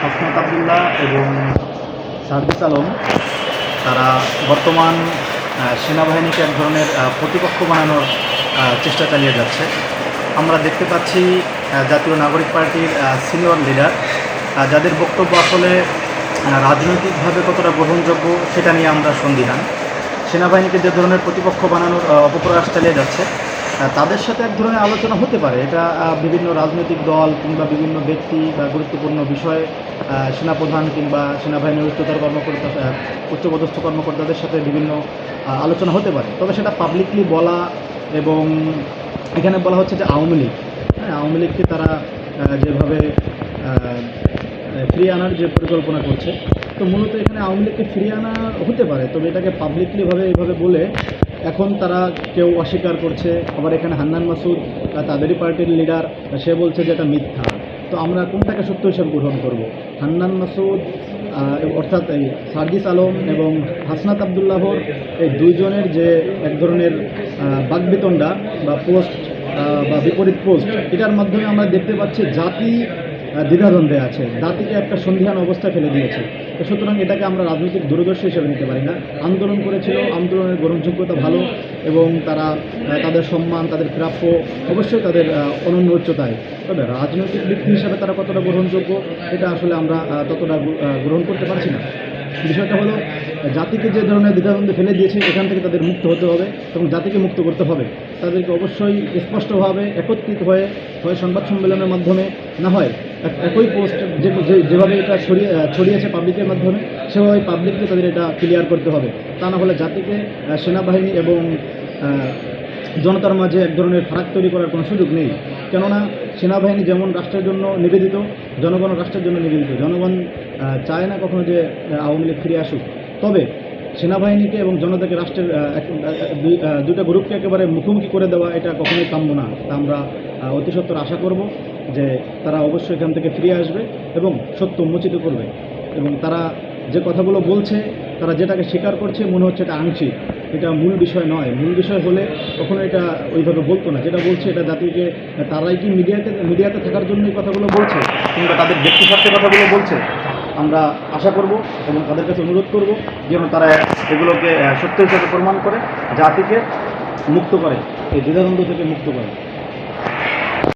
হসনত আবদুল্লাহ এবং সার্জিস আলম, তারা বর্তমান সেনাবাহিনীকে এক ধরনের প্রতিপক্ষ বানানোর চেষ্টা চালিয়ে যাচ্ছে। আমরা দেখতে পাচ্ছি জাতীয় নাগরিক পার্টির সিনিয়র লিডার যাদের বক্তব্য আসলে রাজনৈতিকভাবে কতটা গ্রহণযোগ্য সেটা নিয়ে আমরা সন্দিহান। সেনাবাহিনীকে যে ধরনের প্রতিপক্ষ বানানোর অপপ্রয়াস চালিয়ে যাচ্ছে তাদের সাথে এক ধরনের আলোচনা হতে পারে। এটা বিভিন্ন রাজনৈতিক দল কিংবা বিভিন্ন ব্যক্তি বা গুরুত্বপূর্ণ বিষয়ে সেনাপ্রধান কিংবা সেনাবাহিনীর উচ্চতর কর্মকর্তা উচ্চপদস্থ কর্মকর্তাদের সাথে বিভিন্ন আলোচনা হতে পারে। তবে সেটা পাবলিকলি বলা এবং এখানে বলা হচ্ছে যে আওয়ামী লীগ। হ্যাঁ আওয়ামী লীগকে তারা যেভাবে ফিরিয়ে আনার যে পরিকল্পনা করছে, তো মূলত এখানে আওয়ামী লীগকে ফিরিয়ে আনা হতে পারে। তবে এটাকে পাবলিকলিভাবে এইভাবে বলে এখন তারা কেউ অস্বীকার করছে। আবার এখানে হান্নান মাসুদ তাদেরই পার্টির লিডার, সে বলছে যে এটা মিথ্যা। তো আমরা কোনটাকে সত্য হিসাবে গ্রহণ করব? হান্নান মাসুদ অর্থাৎ এই সার্জিস আলম এবং হাসনাত আবদুল্লাহর এই দুইজনের যে এক ধরনের বাগবিতণ্ডা বা পোস্ট বা বিপরীত পোস্ট, এটার মাধ্যমে আমরা দেখতে পাচ্ছি জাতি দ্বিধাদ্বন্দ্বে আছে। জাতিকে একটা সন্ধিহান অবস্থা ফেলে দিয়েছে। সুতরাং এটাকে আমরা রাজনৈতিক দূরদর্শী হিসেবে নিতে পারি না। আন্দোলন করেছিল, আন্দোলনের গ্রহণযোগ্যতা ভালো এবং তারা তাদের সম্মান, তাদের প্রাপ্য অবশ্যই তাদের অনন্য উচ্চতায়। তবে রাজনৈতিক ব্যক্তি হিসাবে তারা কতটা গ্রহণযোগ্য, এটা আসলে আমরা ততটা গ্রহণ করতে পারছি না। বিষয়টা হলো, জাতিকে যে ধরনের দ্বিধাদ্বন্দ্বে ফেলে দিয়েছে, এখান থেকে তাদের মুক্ত হতে হবে এবং জাতিকে মুক্ত করতে হবে। তাদেরকে অবশ্যই স্পষ্টভাবে একত্রিত হয়ে, হয় সংবাদ সম্মেলনের মাধ্যমে না হয় একই পোস্ট যে যেভাবে এটা ছড়িয়ে ছড়িয়েছে পাবলিকের মাধ্যমে, সেভাবে পাবলিককে তাদের এটা ক্লিয়ার করতে হবে। তা না হলে জাতিকে সেনাবাহিনী এবং জনতার মাঝে এক ধরনের ফারাক তৈরি করার কোনো সুযোগ নেই। কেননা, সেনাবাহিনী যেমন রাষ্ট্রের জন্য নিবেদিত, জনগণ রাষ্ট্রের জন্য নিবেদিত। জনগণ চায় না কখনো যে আওয়ামী লীগ ফিরে আসুক। তবে সেনাবাহিনীকে এবং জনতাকে রাষ্ট্রের দুইটা গ্রুপকে একেবারে মুখোমুখি করে দেওয়া এটা কখনোই কাম্য না। তা আমরা অতি সত্বর আশা করব যে তারা অবশ্যই এখান থেকে ফিরে আসবে এবং সত্য উন্মোচিত করবে। এবং তারা যে কথাগুলো বলছে, তারা যেটাকে স্বীকার করছে, মনে হচ্ছে এটা আংশিক। এটা মূল বিষয় নয়। মূল বিষয় হলে কখনো এটা ওইভাবে বলতো না। যেটা বলছে এটা জাতিকে, তারাই কি মিডিয়াতে মিডিয়াতে থাকার জন্যই কথাগুলো বলছে, কিংবা তাদের ব্যক্তি স্বার্থে কথাগুলো বলছে? আমরা আশা করব এবং তাদের কাছে অনুরোধ করব যেন তারা এগুলোকে সত্য হিসাবে প্রমাণ করে, জাতিকে মুক্ত করে, এই দ্বিধাদ্বন্দ্ব থেকে মুক্ত করে।